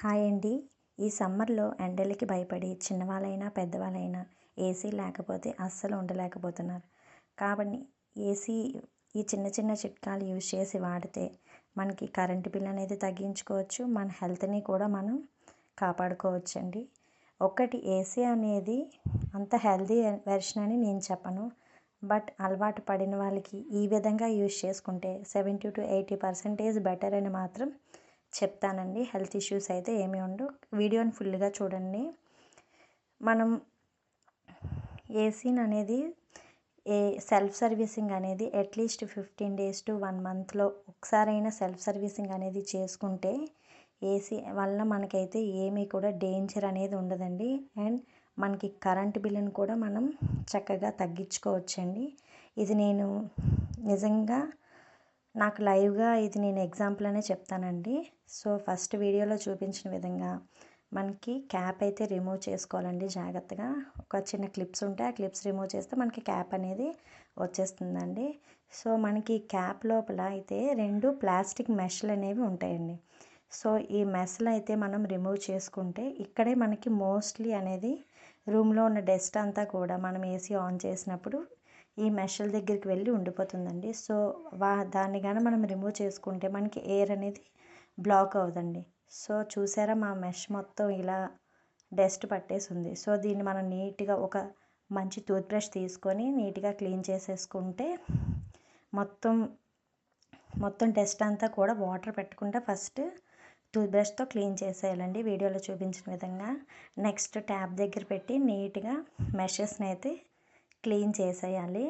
Hi అండి. ఈ సమ్మర్లో ఎండలకి భయపడి చిన్నవాళ్ళైనా పెద్దవాళ్ళైనా ఏసీ లేకపోతే అస్సలు ఉండలేకపోతున్నారు. కాబట్టి ఏసీ ఈ చిన్న చిన్న చిట్కాలు యూజ్ చేసి వాడితే మనకి కరెంటు బిల్ అనేది తగ్గించుకోవచ్చు. మన హెల్త్ని కూడా మనం కాపాడుకోవచ్చు అండి ఒకటి ఏసీ అనేది అంత హెల్దీ వెర్షన్ అని నేను చెప్పను. బట్ అలవాటు పడిన వాళ్ళకి ఈ విధంగా యూజ్ చేసుకుంటే seventy to eighty percentage better అని మాత్రం చెప్తానండి. హెల్త్ ఇష్యూస్ అయితే ఏమీ ఉండవు. వీడియోని ఫుల్గా చూడండి. మనం ఏసీని అనేది ఏ సెల్ఫ్ సర్వీసింగ్ అనేది at least fifteen days to one మంత్లో ఒకసారైనా సెల్ఫ్ సర్వీసింగ్ అనేది చేసుకుంటే ఏసీ వల్ల మనకైతే ఏమీ కూడా డేంజర్ అనేది ఉండదండి. అండ్ మనకి కరెంట్ బిల్లును కూడా మనం చక్కగా తగ్గించుకోవచ్చండి. ఇది నేను నిజంగా నాకు లైవ్గా ఇది నేను ఎగ్జాంపుల్ అనే చెప్తానండి. సో ఫస్ట్ వీడియోలో చూపించిన విధంగా మనకి క్యాప్ అయితే రిమూవ్ చేసుకోవాలండి జాగ్రత్తగా. ఒక చిన్న క్లిప్స్ ఉంటే ఆ క్లిప్స్ రిమూవ్ చేస్తే మనకి క్యాప్ అనేది వచ్చేస్తుందండి. సో మనకి క్యాప్ లోపల అయితే రెండు ప్లాస్టిక్ మెష్లు అనేవి ఉంటాయండి. సో ఈ మెస్లు అయితే మనం రిమూవ్ చేసుకుంటే ఇక్కడే మనకి మోస్ట్లీ అనేది రూమ్లో ఉన్న డస్ట్ అంతా కూడా మనం ఏసీ ఆన్ చేసినప్పుడు ఈ మెషల దగ్గరికి వెళ్ళి ఉండిపోతుందండి. సో వా దాన్ని కానీ మనం రిమూవ్ చేసుకుంటే మనకి ఎయిర్ అనేది బ్లాక్ అవుదండి సో చూసారా మా మెష్ మొత్తం ఇలా డస్ట్ పట్టేసి ఉంది సో దీన్ని మనం నీట్గా ఒక మంచి టూత్ బ్రష్ తీసుకొని నీట్గా క్లీన్ చేసేసుకుంటే మొత్తం మొత్తం డస్ట్ అంతా కూడా వాటర్ పెట్టుకుంటే ఫస్ట్ టూత్ బ్రష్తో క్లీన్ చేసేయాలండి. వీడియోలో చూపించిన విధంగా. నెక్స్ట్ ట్యాప్ దగ్గర పెట్టి నీట్గా మెషెస్ని అయితే క్లీన్ చేసేయాలి.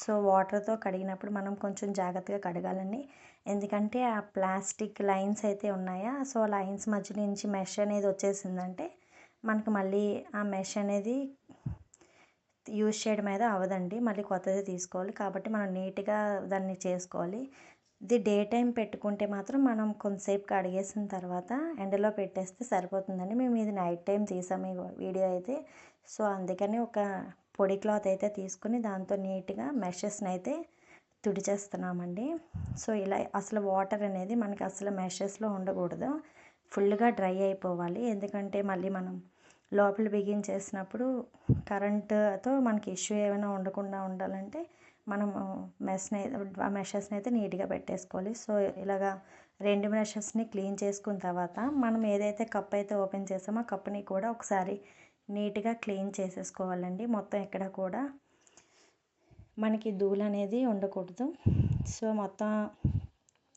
సో వాటర్తో కడిగినప్పుడు మనం కొంచెం జాగ్రత్తగా కడగాలండి. ఎందుకంటే ఆ ప్లాస్టిక్ లైన్స్ అయితే ఉన్నాయా? సో ఆ లైన్స్ మధ్య నుంచి మెష్ అనేది వచ్చేసిందంటే మనకు మళ్ళీ ఆ మెష్ అనేది యూజ్ చేయడం మీద అవ్వదండి. మళ్ళీ కొత్తది తీసుకోవాలి. కాబట్టి మనం నీట్గా దాన్ని చేసుకోవాలి. ఇది డే టైం పెట్టుకుంటే మాత్రం మనం కొంతసేపు కడిగేసిన తర్వాత ఎండలో పెట్టేస్తే సరిపోతుందండి. మేము ఇది నైట్ టైం తీసాము ఈ వీడియో అయితే. సో అందుకని ఒక పొడి క్లాత్ అయితే తీసుకుని దాంతో నీట్గా మెషెస్ని అయితే తుడిచేస్తున్నామండి. సో ఇలా అసలు వాటర్ అనేది మనకి అసలు మెషెస్లో ఉండకూడదు. ఫుల్గా డ్రై అయిపోవాలి. ఎందుకంటే మళ్ళీ మనం లోపల బిగించేసినప్పుడు కరెంటుతో మనకి ఇష్యూ ఏమైనా ఉండకుండా ఉండాలంటే మనం మెస్ని ఆ మెషెస్ని అయితే నీట్గా పెట్టేసుకోవాలి. సో ఇలాగా రెండు మెషెస్ని క్లీన్ చేసుకున్న తర్వాత మనం ఏదైతే కప్ అయితే ఓపెన్ చేసామో కప్ని కూడా ఒకసారి నీట్గా క్లీన్ చేసేసుకోవాలండి. మొత్తం ఎక్కడ కూడా మనకి ధూళి అనేది ఉండకూడదు. సో మొత్తం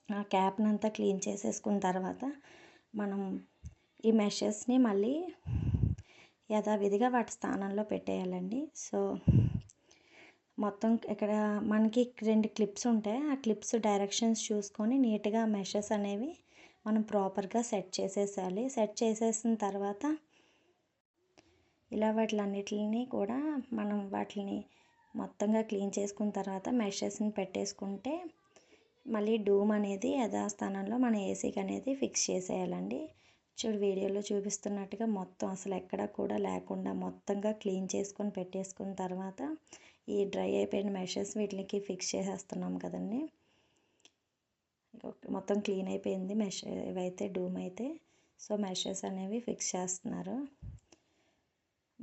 ఆ క్యాప్ని అంతా క్లీన్ చేసేసుకున్న తర్వాత మనం ఈ మెషెస్ని మళ్ళీ యథావిధిగా వాటి స్థానంలో పెట్టేయాలండి. సో మొత్తం ఇక్కడ మనకి రెండు క్లిప్స్ ఉంటాయి. ఆ క్లిప్స్ డైరెక్షన్స్ చూసుకొని నీట్గా మెషెస్ అనేవి మనం ప్రాపర్గా సెట్ చేసేసాలి సెట్ చేసేసిన తర్వాత ఇలా వాటిలన్నిటిని కూడా మనం వాటిని మొత్తంగా క్లీన్ చేసుకున్న తర్వాత మెషెస్ని పెట్టేసుకుంటే మళ్ళీ డూమ్ అనేది యథాస్థానంలో మన ఏసీకి అనేది ఫిక్స్ చేసేయాలండి. చూడు వీడియోలో చూపిస్తున్నట్టుగా మొత్తం అసలు ఎక్కడా కూడా లేకుండా మొత్తంగా క్లీన్ చేసుకొని పెట్టేసుకున్న తర్వాత ఈ డ్రై అయిపోయిన మెషెస్ వీటికి ఫిక్స్ చేసేస్తున్నాం కదండి. మొత్తం క్లీన్ అయిపోయింది మెష్ ఇవైతే డూమ్ అయితే. సో మెషెస్ అనేవి ఫిక్స్ చేస్తున్నారు.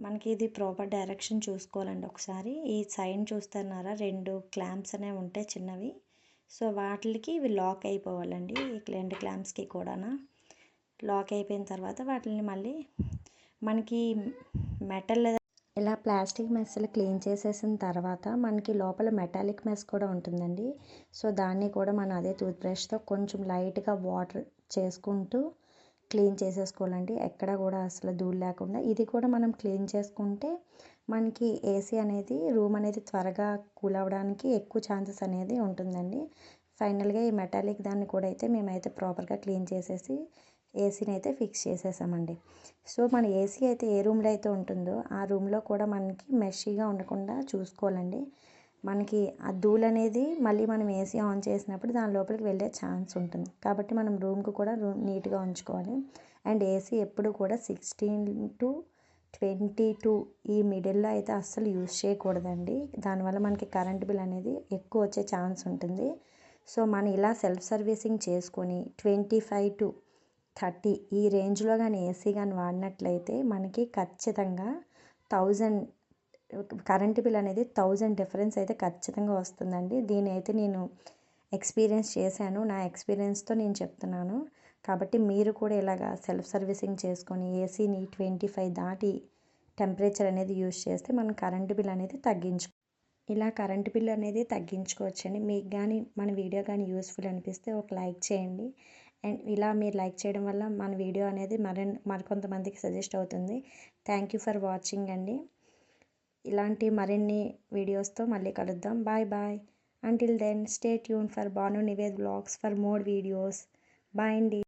మనకి ఇది ప్రాపర్ డైరెక్షన్ చూసుకోవాలండి ఒకసారి. ఈ సైడ్ చూస్తున్నారా? రెండు క్లాంప్స్ అనేవి ఉంటాయి చిన్నవి. సో వాటికి ఇవి లాక్ అయిపోవాలండి. ఈ రెండు క్లాంప్స్కి కూడా లాక్ అయిపోయిన తర్వాత వాటిని మళ్ళీ మనకి మెటల్ ఇలా ప్లాస్టిక్ మెస్సులు క్లీన్ చేసేసిన తర్వాత మనకి లోపల మెటాలిక్ మెస్ కూడా ఉంటుందండి. సో దాన్ని కూడా మనం అదే టూత్ బ్రష్తో కొంచెం లైట్గా వాటర్ చేసుకుంటూ క్లీన్ చేసేసుకోవాలండి. ఎక్కడ కూడా అసలు ధూళి లేకుండా. ఇది కూడా మనం క్లీన్ చేసుకుంటే మనకి ఏసీ అనేది రూమ్ అనేది త్వరగా కూల్ అవ్వడానికి ఎక్కువ ఛాన్సెస్ అనేది ఉంటుందండి. ఫైనల్గా ఈ మెటాలిక్ దాన్ని కూడా అయితే మేమైతే ప్రాపర్గా క్లీన్ చేసేసి ఏసీని అయితే ఫిక్స్ చేసేసామండి. సో మన ఏసీ అయితే ఏ రూమ్లో అయితే ఉంటుందో ఆ రూమ్లో కూడా మనకి మెషీగా ఉండకుండా చూసుకోవాలండి. మనకి ఆ ధూళి అనేది మళ్ళీ మనం ఏసీ ఆన్ చేసినప్పుడు దాని లోపలికి వెళ్ళే ఛాన్స్ ఉంటుంది. కాబట్టి మనం రూమ్కి కూడా రూమ్ నీట్గా ఉంచుకోవాలి. అండ్ ఏసీ ఎప్పుడు కూడా సిక్స్టీన్ టు ట్వంటీ టూ ఈ మిడిల్లో అయితే అస్సలు యూజ్ చేయకూడదండి. దానివల్ల మనకి కరెంట్ బిల్ అనేది ఎక్కువ వచ్చే ఛాన్స్ ఉంటుంది. సో మనం ఇలా సెల్ఫ్ సర్వీసింగ్ చేసుకొని ట్వంటీ ఫైవ్ టు థర్టీ ఈ రేంజ్లో కానీ ఏసీ కానీ వాడినట్లయితే మనకి ఖచ్చితంగా థౌజండ్ కరెంటు బిల్ అనేది థౌజండ్ డిఫరెన్స్ అయితే ఖచ్చితంగా వస్తుందండి. దీని అయితే నేను ఎక్స్పీరియన్స్ చేశాను. నా ఎక్స్పీరియన్స్తో నేను చెప్తున్నాను. కాబట్టి మీరు కూడా ఇలాగా సెల్ఫ్ సర్వీసింగ్ చేసుకొని ఏసీని ట్వంటీ ఫైవ్ దాటి టెంపరేచర్ అనేది యూజ్ చేస్తే మనం కరెంటు బిల్ అనేది తగ్గించు ఇలా కరెంటు బిల్ అనేది తగ్గించుకోవచ్చండి. మీకు కానీ మన వీడియో కానీ యూస్ఫుల్ అనిపిస్తే ఒక లైక్ చేయండి. అండ్ ఇలా మీరు లైక్ చేయడం వల్ల మన వీడియో అనేది మరి మరికొంతమందికి సజెస్ట్ అవుతుంది. థ్యాంక్ యూ ఫర్ వాచింగ్ అండి. ఇలాంటి మరిన్ని వీడియోస్తో మళ్ళీ కలుద్దాం. Bye bye. Until then stay tune for Banu Nived vlogs for more videos bye అండి.